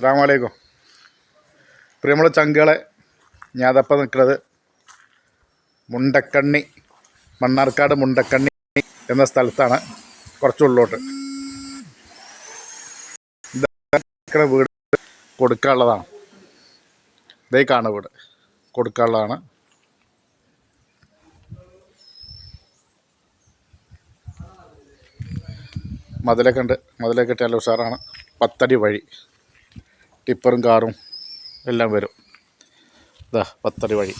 അസ്സാം വലൈക്കും പ്രിയമുള്ള ചങ്കുകളെ ഞാൻ അതപ്പം നിൽക്കുന്നത് മുണ്ടക്കണ്ണി മണ്ണാർക്കാട് മുണ്ടക്കണ്ണി എന്ന സ്ഥലത്താണ്. കുറച്ചുള്ളോട്ട്. ഇത് നിൽക്കുന്ന വീട് കൊടുക്കാനുള്ളതാണ്. ഇതേ കാണുന്ന വീട് കൊടുക്കാനുള്ളതാണ്. മതിലൊക്കെ ഉണ്ട്. മതിലൊക്കെ ഇട്ടാലും ഉഷാറാണ്. പത്തടി വഴി. ടിപ്പറും കാറും എല്ലാം വരും. ഇതാ പത്തടി വഴി.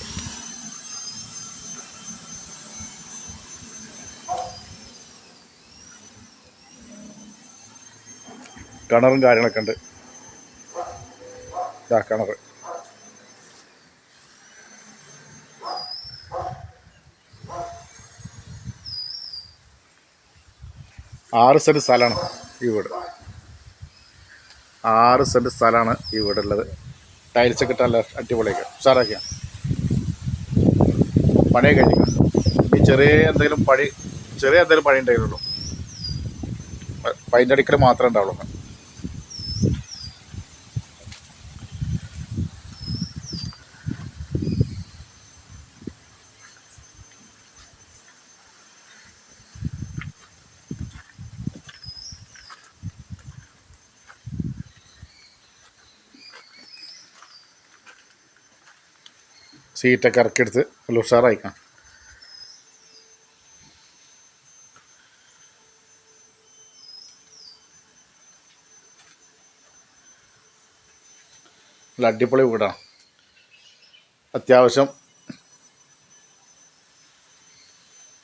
കിണറും കാര്യങ്ങളൊക്കെ ഉണ്ട്. ഇതാ കിണർ ആറ് സെന്റ് സ്ഥലമാണ് ഈ വീട്. ആറ് സെന്റ് സ്ഥലമാണ് ഈ വീടുള്ളത്. ടൈൽസൊക്കെ ഇട്ട് നല്ല അടിപൊളിയൊക്കെ. ഉഷാറാക്കിയാണ് പണിയൊക്കെ കഴിഞ്ഞു ഈ ചെറിയ എന്തെങ്കിലും പണി ചെറിയ എന്തെങ്കിലും പണി ഉണ്ടായിരുന്നുള്ളൂ. പൈന്റെ അടിക്കൽ മാത്രമേ ഉണ്ടാവുള്ളൂ. സീറ്റൊക്കെ ഇറക്കിയെടുത്ത് നല്ല ഉഷാറായിക്കാം നല്ല അടിപൊളി വീടാണ് അത്യാവശ്യം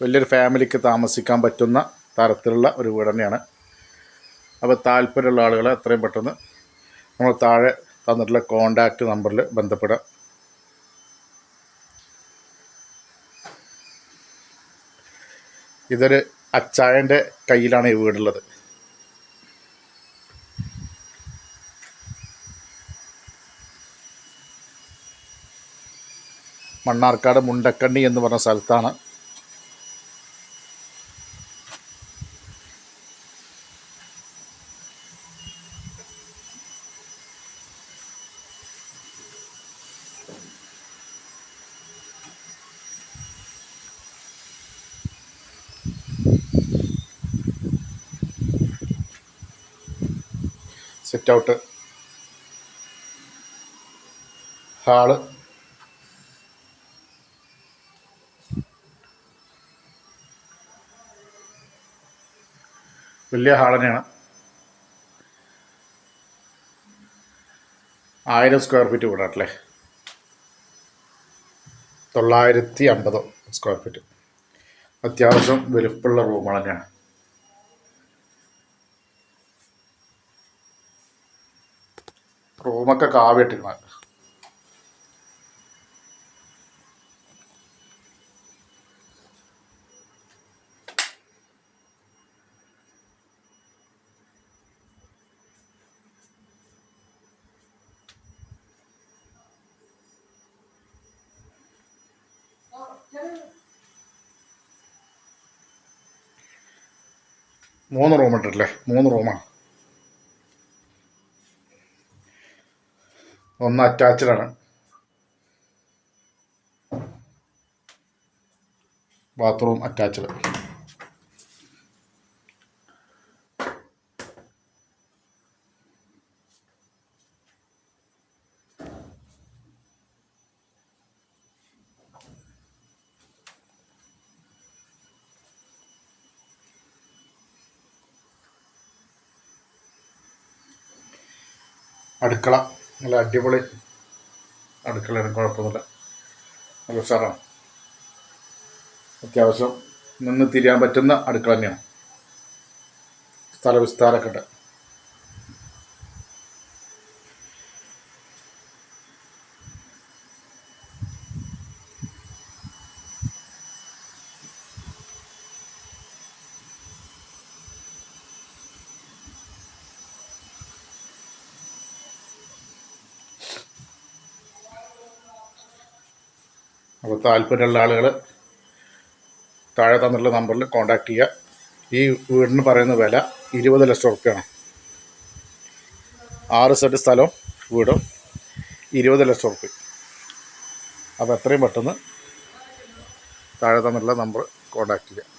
വലിയൊരു ഫാമിലിക്ക് താമസിക്കാൻ പറ്റുന്ന തരത്തിലുള്ള ഒരു വീട് തന്നെയാണ്. അപ്പോൾ താല്പര്യമുള്ള ആളുകളെ എത്രയും പെട്ടെന്ന് നമ്മൾ താഴെ തന്നിട്ടുള്ള കോണ്ടാക്റ്റ് നമ്പറിൽ ബന്ധപ്പെടുക. ഇതൊരു അച്ചായന്റെ കയ്യിലാണ് ഈ വീടുള്ളത്. മണ്ണാർക്കാട് മുണ്ടക്കണ്ണി എന്ന് പറഞ്ഞ സ്ഥലത്താണ് സിറ്റ് ഔട്ട് ഹാൾ വലിയ ഹാൾ തന്നെയാണ്. ആയിരം സ്ക്വയർ ഫീറ്റ് കൂടാട്ടല്ലേ തൊള്ളായിരത്തി അമ്പത് സ്ക്വയർ ഫീറ്റ് അത്യാവശ്യം വലുപ്പമുള്ള റൂമുകൾ തന്നെയാണ് റൂമൊക്കെ കാവിട്ടിരുന്നത് മൂന്ന് റൂം ഇട്ടിട്ടില്ലേ? മൂന്ന് റൂമാണ് ഒന്ന് അറ്റാച്ച്ഡാണ് ബാത്റൂം അറ്റാച്ച്ഡ് അടുക്കള. നല്ല അടിപൊളി അടുക്കളയാണ് കുഴപ്പമൊന്നുമില്ല. നല്ല ഉഷാറാണ്. അത്യാവശ്യം നിന്ന് തിരിയാൻ പറ്റുന്ന അടുക്കള തന്നെയാണ്. സ്ഥലവിസ്താരമൊക്കെ ഉണ്ട്. അപ്പോൾ താല്പര്യമുള്ള ആളുകൾ താഴെ തന്നിട്ടുള്ള നമ്പറിൽ കോൺടാക്റ്റ് ചെയ്യുക ഈ വീടിന് പറയുന്ന വില ഇരുപത് ലക്ഷം റുപ്യാണ് ആറ് സെറ്റ് സ്ഥലവും വീടും ഇരുപത് ലക്ഷം റുപ്യ അപ്പോൾ എത്രയും പെട്ടെന്ന് താഴെ തന്നിട്ടുള്ള നമ്പർ കോൺടാക്റ്റ് ചെയ്യുക